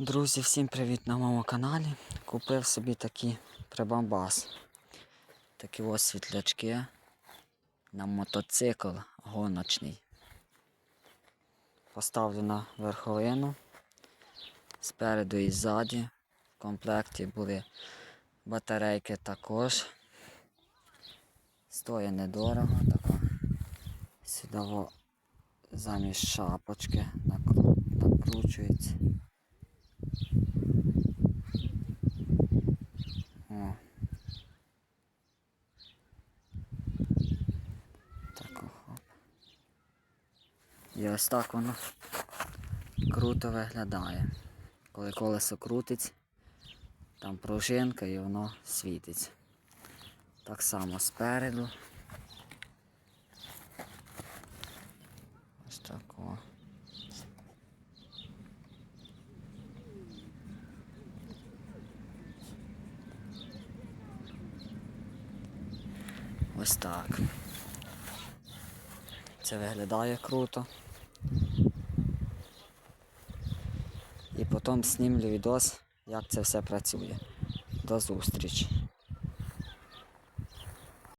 Друзі, всім привіт на моєму каналі. Купив собі такі прибамбас. Такі ось світлячки на мотоцикл гоночний. Поставлю на верховину. Спереду і ззаді. В комплекті були батарейки також. Стоїть недорого така. Сюди во замість шапочки накручується. О. Так, о, хоп. І ось так воно круто виглядає. Коли колесо крутить, там пружинка і воно світить. Так само спереду. Ось так о. Ось так. Це виглядає круто. І потім знімлю відос, як це все працює. До зустрічі.